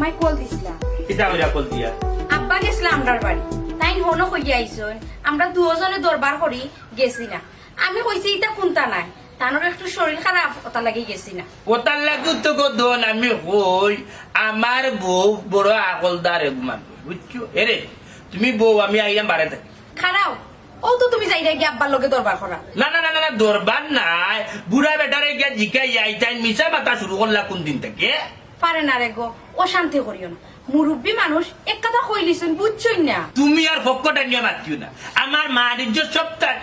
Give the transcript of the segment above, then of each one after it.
তোমায় কল দিছিলাম। কিতা কইরা কল দিয়া। আব্বা গেছিল আমরার বাড়ি। তাই হনো কইয়া আইসন আমরা দুজনে দরবার করি গেছি না। আমি কইছি ইটা কোনটা নাই? তানোর একটু শরীর খারাপ ওটা লাগি গেছি না। ওটার লাগু তো গদন আমি কই আমার বউ বড় আকলদার এগুমান বুঝছ? এরে তুমি বউ আমি আইলাম বাড়ে থাকি খারাও ও তো তুমি যাই গিয়ে আব্বার লগে দরবার করা। না না না না না দরবার নাই। বুড়া বেটারে গিয়া জিকাই আইতাই মিশা মাথা শুরু করলা কোন দিন থেকে? পারে না রে গো ও শান্তি করিও না। মুরব্বী মানুষ এক কথা কইলিছেন বুঝছই না। তুমি আর ফক্কটা নিয়ে মাতিও না। আমার মারিজ্য সব তার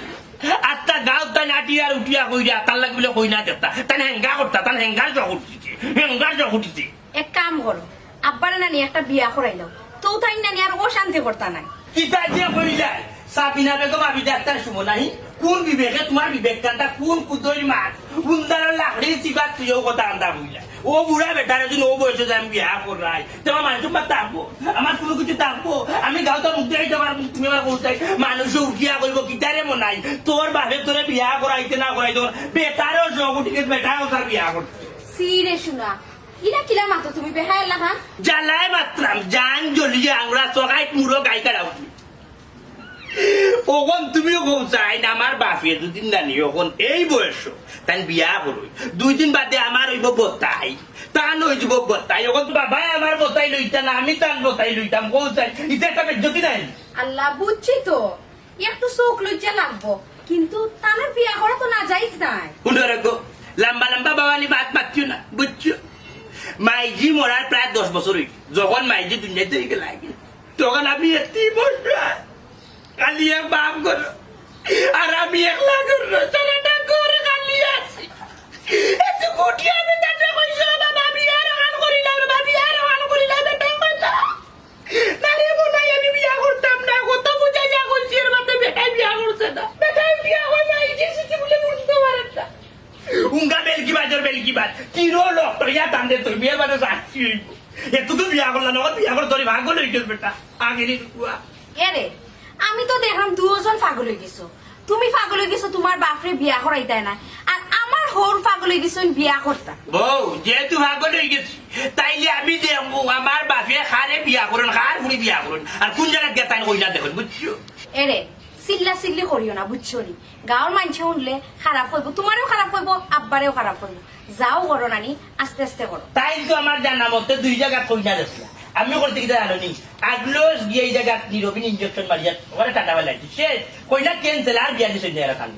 আত্মা গাঁও তাই আটিয়ার উঠিয়া কইরা তার লাগি বলে কই না দেতা তাই হেঙ্গা করতা তাই হেঙ্গার জগ উঠিছে হেঙ্গার জগ উঠিছে। এক কাম করো আব্বারে নানি একটা বিয়া করাই দাও তো তাই নানি আর ও শান্তি করতা নাই। কিতা দিয়ে কই যায় সাবিনা বেগম আমি ডাক্তার শুভ নাই কোন বিবেকে তোমার বিবেক কান্তা কোন কুদরি মাছ উন্দার লাকড়ি চিবাত তুইও কথা আন্দা বুঝলা ও বুড়া বেটারে যদি ও বয়সে যায় আমি বিয়া করাই তোমার মানুষ তোমার থাকব আমার কোনো কিছু থাকব আমি গাঁওটা মুখ দেখাইতে পারব তুমি আমার কোথায় মানুষ উঠিয়া করব কিতারে মনাই। তোর বাপে তোরে বিয়া করাইতে না করাইতে বেটারও জগটিকে বেটাও তার বিয়া করতে সিরে শুনা। ইরা কিলা মাতো তুমি বেহায় লাগান জ্বালায় মাত্রাম জান জ্বলিয়ে আংরা চকাই মুড়ো গাই কাটাও ওখন তুমিও কৌ চাই আমার বাপে দুদিন জানি ওখন এই বয়স তাই বিয়া করই দুই দিন বাদে আমার হইব বতাই তান হয়ে যাব বতাই। ওখন তো বাবাই আমার বতাই লইতা না আমি তান বতাই লইতাম কৌ চাই ইটা একটা বেজ্জতি নাই আল্লাহ বুঝছি তো একটু চোখ লজ্জা লাগবো কিন্তু তানের বিয়া করা তো না যাইজ নাই। শুনে রাখো লম্বা লম্বা বাবানি বাদ মাতিও না বুঝছ? মাইজি মরার প্রায় দশ বছর হয়ে যখন মাইজি দুনিয়াতে লাগে তখন আমি এটি বসা কালি এক বাপ করো আর আমি একলা করো ছেলেটা করে কালি আছি। এত কোটি আমি তাতে কইছো, বাবা বিয়া রান করিলাম বাবা বিয়া রান করিলাম এটা কথা নারে বোনাই, আমি বিয়া করতাম না, কত বুঝাই যা কইছি, এর মধ্যে বেটাই বিয়া করছে না। বেটাই বিয়া হয় মাইজি সিটি বলে বুঝতে পারেন না। উঙ্গা বেলকি বাজার বেলকি বাজ। কিরো ডক্টর ইয়া টানতে তোর বিয়ের বাজার হইব। এত তো বিয়া করলাম না বিয়া করে তোর ভাগ্য লই গেল বেটা। আগে নি কুয়া এরে আমি তো দেখলাম দুজন পাগল হয়ে গেছো। তুমি পাগল হয়ে গেছো তোমার বাপরে বিয়া করাই দেয় না। আর আমার হোর পাগল হয়ে গেছো বিয়া করতা। বউ যেহেতু ভাগ্য লই গেছি তাইলে আমি দেখব আমার বাপে খারে বিয়া করুন খার ফুড়ি বিয়া করুন আর কোন জায়গায় গেতান কইনা দেখুন বুঝছ? এরে চিল্লা চিল্লি করিও না বুঝছ নি? গাঁৱৰ মানুহে শুনলে খারাপ হইব তোমারও খারাপ হইব আব্বারেও খারাপ হইব। যাও করো নানি আস্তে আস্তে করো তাই তো আমার জানা মতে দুই জায়গা কইনা দেখছিল আমি করতে কি আলো নি আগলোস গিয়ে এই জায়গা নিরবিন ইঞ্জেকশন মারিয়া ওরা টাটা বেলা সে কইনা ক্যান্সেল আর বিয়া দিছে নেরা খালি।